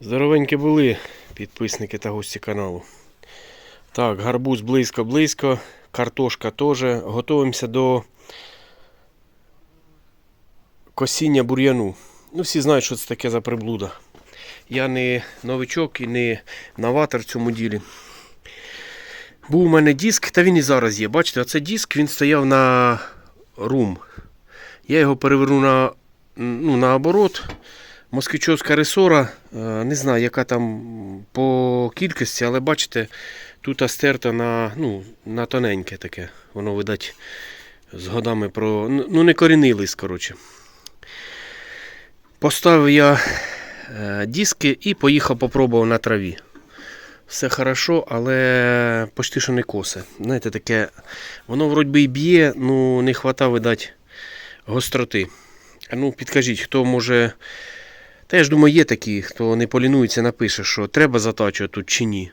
Здоровенькі були підписники та гості каналу. Так, гарбуз близько-близько, картошка теж. Готуємося до косіння бур'яну. Ну, всі знають, що це таке за приблуда. Я не новичок і не новатор в цьому ділі. Був у мене диск, та він і зараз є. Бачите, оце диск, він стояв на рум. Я його переверну на, ну, наоборот. Москвичовська ресора, е, не знаю, яка там по кількості, але бачите, тут астерта на, ну, на тоненьке таке. Воно, видать, з годами про. Ну, не корінились, коротше. Поставив я е, диски і поїхав попробував на траві. Все хорошо, але почти що не косе. Знаєте, таке, воно вроді і б'є, ну не хватає, видать, гостроти. Ну, підкажіть, хто може. Та я ж думаю, є такі, хто не полінується, напише, що треба затачувати тут чи ні.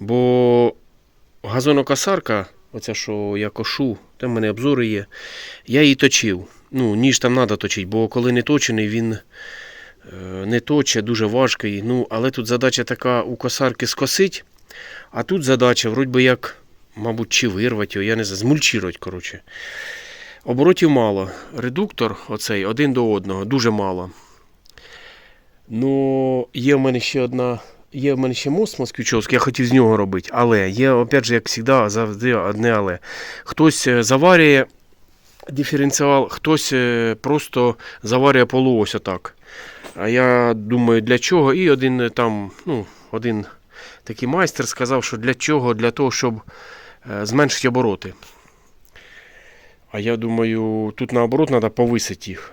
Бо газонокосарка, оця, що я кошу, там в мене обзори є, я її точив. Ну, ніж там треба точити, бо коли не точений, він е, не точе, дуже важкий. Ну, але тут задача така у косарки скосить, а тут задача, вроді би як, мабуть, чи вирвати його, я не знаю, змульчувати, коротше. Оборотів мало. Редуктор оцей один до одного, дуже мало. Ну, є в мене ще одна. Є в мене ще мост москвичовський, я хотів з нього робити. Але є, опять же, як завжди, завжди одне але. Хтось е, заварює диференціал, хтось е, просто заварює полуось отак. А я думаю, для чого? І один е, там, ну, один такий майстер сказав, що для чого? Для того, щоб зменшити обороти. А я думаю, тут наоборот треба повисити їх.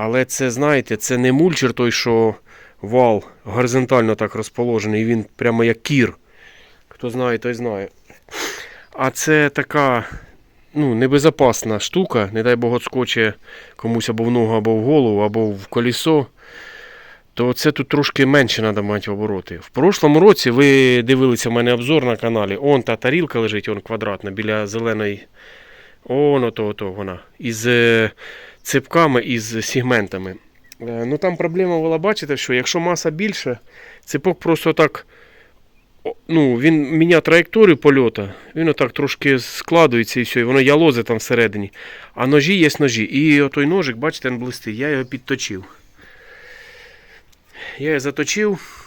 Але це, знаєте, це не мульчер той, що вал горизонтально так розположений, він прямо як кір. Хто знає, той знає. А це така ну, небезопасна штука, не дай Бог отскоче комусь або в ногу, або в голову, або в колесо. То це тут трошки менше треба мати обороти. В прошлому році ви дивилися в мене обзор на каналі. Он та тарілка лежить, он квадратна, біля зеленої. Он ото, ото вона. Із е, ципками, із сегментами. Е, Ну там проблема була, бачите, що якщо маса більша, ципок просто так. Ну, він міняє траєкторію польоту, він отак трошки складується і все, і воно ялозе там всередині. А ножі є ножі. І отой ножик, бачите, він блистить, я його підточив. Я його заточив.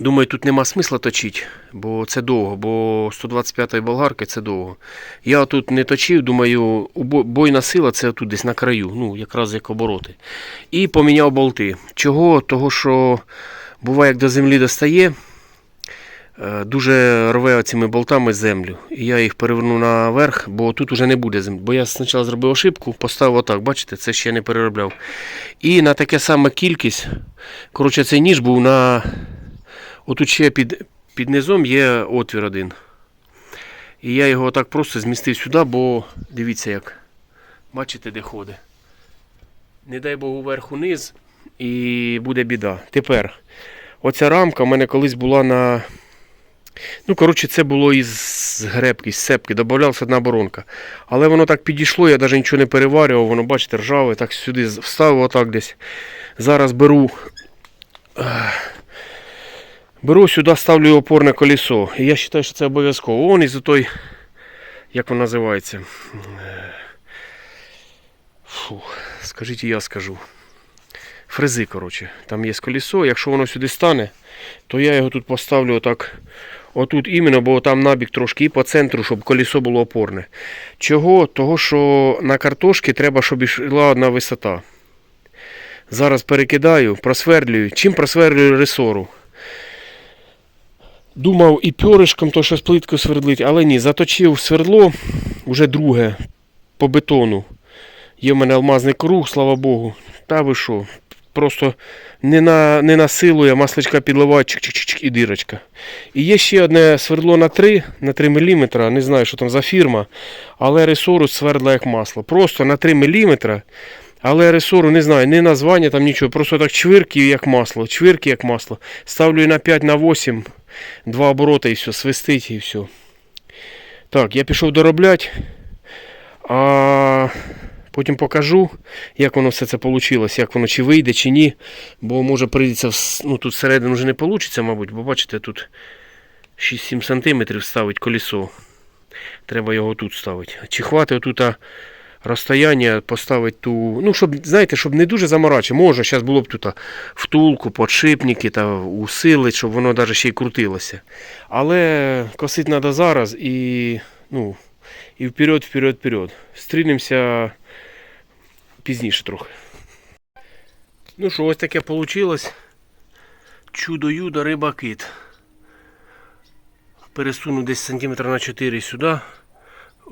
Думаю, тут нема смисла точити, бо це довго, бо 125 болгарки це довго. Я тут не точив, думаю, бойна сила це тут десь на краю, ну, якраз як обороти. І поміняв болти. Чого? Того, що буває, як до землі достає, е, дуже рве цими болтами землю. І я їх переверну наверх, бо тут уже не буде землі. Бо я спочатку зробив ошибку, поставив отак, бачите, це ще не переробляв. І на таке саме кількість, коротше, цей ніж був на. Отут ще під, під низом є отвір один. І я його так просто змістив сюди, бо дивіться як. Бачите, де ходить. Не дай Богу вверх униз і буде біда. Тепер, оця рамка в мене колись була на. Ну, коротше, це було із гребки, з сепки, додавалася одна боронка. Але воно так підійшло, я навіть нічого не переварював, воно, бачите, ржаве, так сюди вставив отак десь. Зараз беру. Беру сюди, ставлю опорне колесо. І я вважаю, що це обов'язково. Вон із той, як він називається. Фу, скажіть, і я скажу. Фрези, коротше. Там є колесо. Якщо воно сюди стане, то я його тут поставлю отак. Отут іменно, бо там набік трошки і по центру, щоб колесо було опорне. Чого? Того, що на картошки треба, щоб йшла одна висота. Зараз перекидаю, просверлюю. Чим просверлюю ресору? Думав і пьоришком, то що з плиткою свердлить, але ні, заточив свердло, вже друге, по бетону. Є в мене алмазний круг, слава Богу. Та ви що? Просто не на, не на силу, я масличка підливаю, чик-чик-чик і дирочка. І є ще одне свердло на 3, на 3 мм, не знаю, що там за фірма, але ресору свердла як масло. Просто на 3 мм, але ресору не знаю, не названня там нічого, просто так чвирки як масло, чвирки як масло. Ставлю на 5 на 8 два оборота і все, свистить і все. Так, я пішов доробляти. А Потім покажу, як воно все це вийшло, як воно чи вийде, чи ні. Бо може прийдеться ну, тут всередину вже не вийде, мабуть, бо бачите, тут 6-7 см ставить колесо. Треба його тут ставити. Чи хватить тут розстояння поставити ту. Ну, щоб, знаєте, щоб не дуже заморачити. Може, зараз було б тут втулку, подшипники та усилить, щоб воно навіть ще й крутилося. Але косити треба зараз і, ну, і вперед, вперед, вперед. Стрінемося пізніше трохи. Ну що, ось таке вийшло. Чудо-юдо, риба кит. Пересунув десь сантиметра на 4 сюди.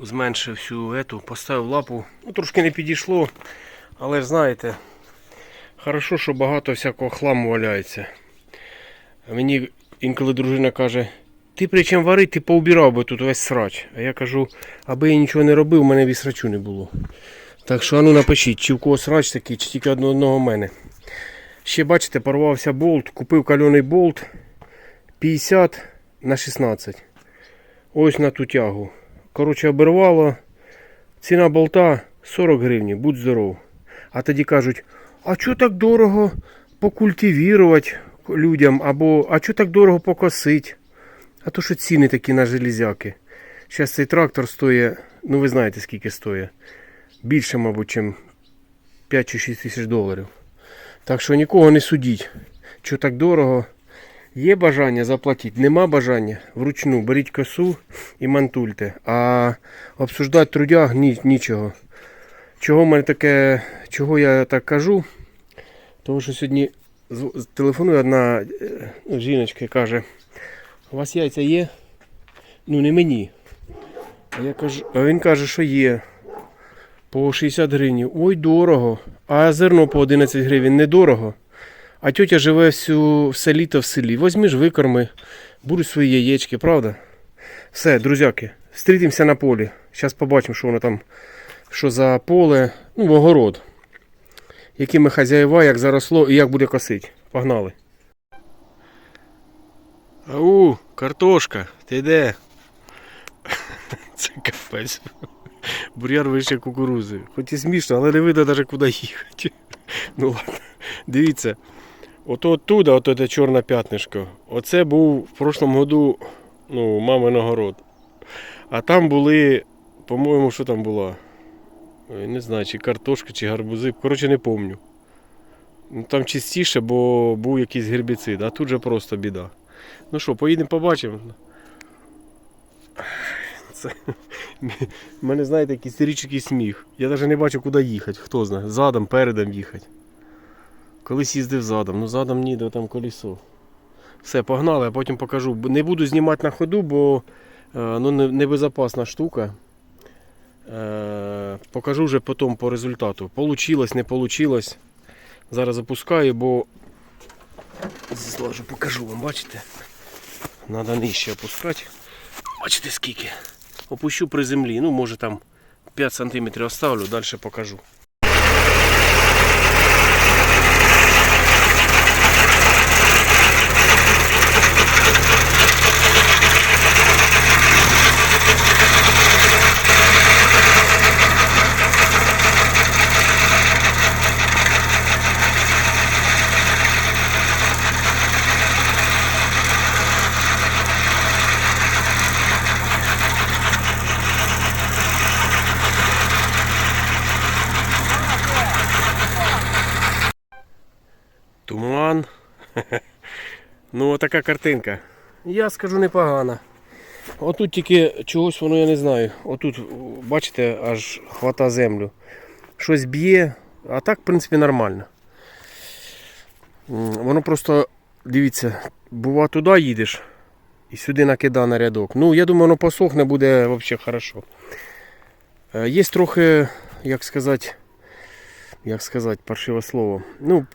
Зменшив всю ету, поставив лапу. Ну, трошки не підійшло. Але ж знаєте, хорошо, що багато всякого хламу валяється. Мені інколи дружина каже, ти при чим варить, ти поубирав би тут весь срач. А я кажу, аби я нічого не робив, у мене б срачу не було. Так що, а ну напишіть, чи в кого срач такий, чи тільки одного, мене. Ще бачите, порвався болт, купив кальоний болт 50 на 16. Ось на ту тягу. Коротше, обірвало. Ціна болта 40 гривень, будь здоров. А тоді кажуть, а чого так дорого покультивірувати людям, або а чого так дорого покосити? А то що ціни такі на железяки. Зараз цей трактор стоїть, ну ви знаєте скільки стоїть. Більше, мабуть, ніж 5 чи 6 тисяч доларів. Так що нікого не судіть, що так дорого. Є бажання заплатити, нема бажання вручну беріть косу і мантульте. А обсуждати трудяг ні, нічого. Чого мене таке, чого я так кажу? Тому що сьогодні телефонує одна е, ну, жіночка і каже, у вас яйця є? Ну не мені. А я кажу, а він каже, що є. По 60 гривень. Ой, дорого. А зерно по 11 гривень недорого. А тьотя живе всю, все літо в селі. Возьми ж викорми, будуть свої яєчки, правда? Все, друзяки, зустрітимося на полі. Зараз побачимо, що воно там, що за поле, ну, огород. Якими хазяїва, як заросло і як буде косити. Погнали. Ау, картошка, ти де? Це капець. Бур'ян вище кукурузи. Хоч і смішно, але не видно навіть куди їхати. Ну ладно. Дивіться. Ото оттуда, ото те чорне п'ятнишко. Оце був в прошлому году ну, мамин огород. А там були, по-моєму, що там було? Не знаю, чи картошка, чи гарбузи. Коротше, не помню. Ну, там чистіше, бо був якийсь гербіцид, а тут же просто біда. Ну що, поїдемо побачимо. Це... Мене, знаєте, якийсь істеричний сміх. Я навіть не бачу, куди їхати. Хто знає, задом, передом їхати. Колись їздив задом, ну задом ні, де там колесо. Все, погнали, а потім покажу. Не буду знімати на ходу, бо е, ну, не- небезопасна штука. Е, покажу вже потім по результату. Получилось, не получилось. Зараз запускаю, бо злажу, покажу вам, бачите? Надо нижче опускати. Бачите скільки. Опущу при землі. Ну, може там 5 см оставлю, далі покажу. Туман. Ну, така картинка. Я скажу непогана. Отут тільки чогось воно я не знаю. Отут, бачите, аж хвата землю. Щось б'є, а так, в принципі, нормально. Воно просто, дивіться, бува туди їдеш і сюди накида на рядок. Ну, я думаю, воно посохне, буде взагалі хорошо. Е, Є трохи, як сказати, як сказати, паршиве слово. Ну,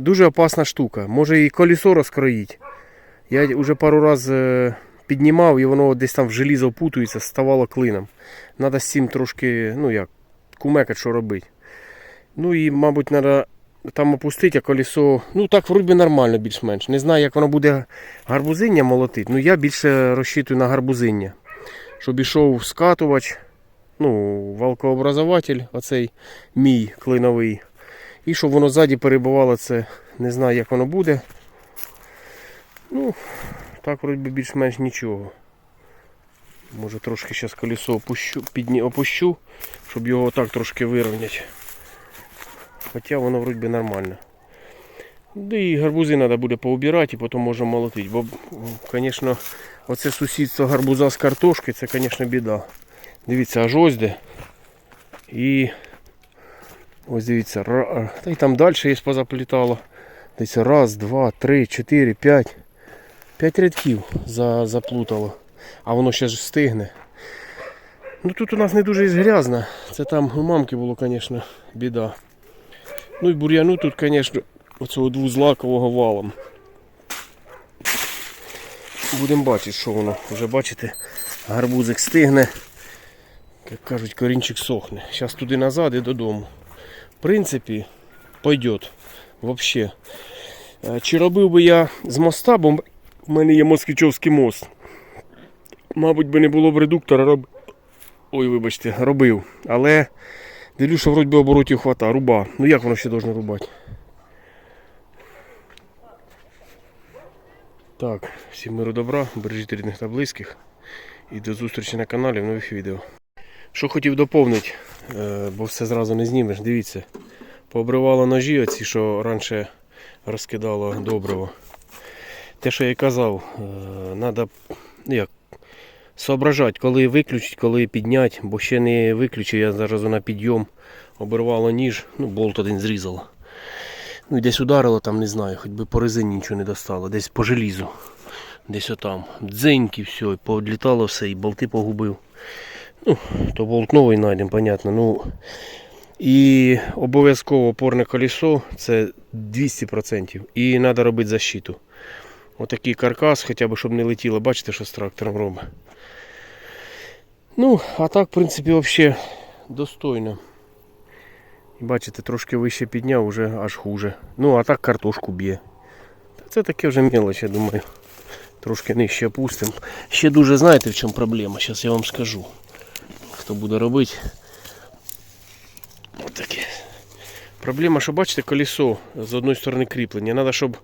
дуже опасна штука. Може і колесо розкроїть. Я вже пару разів піднімав і воно десь там в желізо впутується, ставало клином. Треба з цим трошки, ну як, кумекати, що робити. Ну і, мабуть, треба там опустити, а колесо. Ну так вроді нормально більш-менш. Не знаю, як воно буде гарбузиння молотити. Ну я більше розчитую на гарбузиння. Щоб ішов скатувач ну, валкообразователь, оцей мій клиновий. І щоб воно ззаді перебувало це, не знаю як воно буде. Ну, так вроді більш-менш нічого. Може трошки зараз колесо опущу, підні, опущу, щоб його так трошки вирівняти. Хоча воно вроді би нормально. Да і гарбузи треба буде поубирати і потім можна молотити. Бо, звісно, оце сусідство гарбуза з картошки, це, звісно, біда. Дивіться, аж ось де. І ось дивіться, ра- та й там далі є позаплітало. Десь раз, два, три, чотири, п'ять. П'ять рядків за, заплутало. А воно ще ж стигне. Ну тут у нас не дуже грязно. Це там у мамки було, звісно, біда. Ну і бур'яну тут, звісно, оцього двузлакового валом. Будемо бачити, що воно. Вже бачите, гарбузик стигне. Як кажуть, корінчик сохне. Зараз туди назад і додому. Принципі, пойдет. Вообще. Е, Чи робив би я з моста, бо в мене є москвичовський мост. Мабуть, би не було б редуктора, роб... Ой, вибачте, робив. Але дивлюсь, що вроді оборотів хвата, руба. Ну як воно ще должно рубати? Так, всім миру добра, бережіть рідних та близьких. І до зустрічі на каналі в нових відео. Що хотів доповнити, е, бо все зразу не знімеш, дивіться. Пообривало ножі оці, що раніше розкидало добриво. Те, що я казав, треба як, соображати, коли виключити, коли підняти, бо ще не виключив, я зараз на підйом обірвало ніж, ну болт один зрізало. Ну десь ударило там, не знаю, хоч би по резині нічого не достало, десь по желізу. Десь отам. Дзеньки, все, і повідлітало все, і болти погубив. Ну, то болт новий знайдемо, понятно. Ну, і обов'язково опорне колесо це 200%. І треба робити защиту. Отакий каркас, хоча б щоб не летіло, бачите, що з трактором робить. Ну, а так, в принципі, взагалі достойно. Бачите, трошки вище підняв, вже аж хуже. Ну, а так картошку б'є. Це таке вже мелоч, я думаю. Трошки нижче опустимо. Ще дуже знаєте в чому проблема, зараз я вам скажу. Хто буде робити. Отаке. Проблема, що бачите, колесо з одної сторони кріплення. Треба, щоб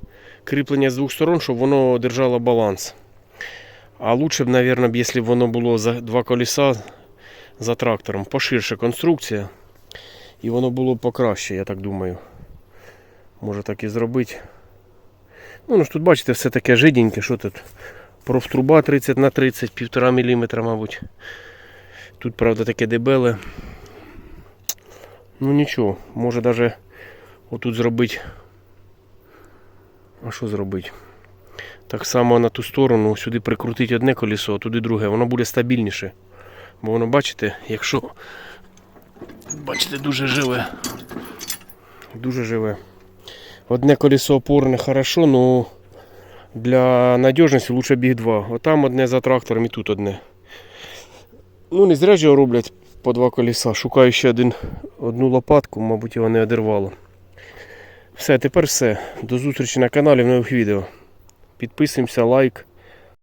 кріплення з двох сторон, щоб воно держало баланс. А лучше б, мабуть, якщо б воно було за два колеса за трактором, поширше конструкція. І воно було б покраще, я так думаю. Може так і зробити. Ну, ну ж тут бачите, все таке жиденьке, що тут? Профтруба 30 на 30, 1,5 мм, мабуть. Тут, правда, таке дебеле. Ну нічого, може навіть отут зробити. А що зробити? Так само на ту сторону сюди прикрутити одне колесо, а туди друге. Воно буде стабільніше. Бо воно, бачите, якщо. Бачите, дуже живе. Дуже живе. Одне колесо опорне хорошо, но для надіжності лучше біг два. Отам одне за трактором і тут одне. Ну не зря ж його роблять по два коліса. Шукаю ще один, одну лопатку, мабуть, його не одервало. Все, тепер все. До зустрічі на каналі в нових відео. Підписуємося, лайк.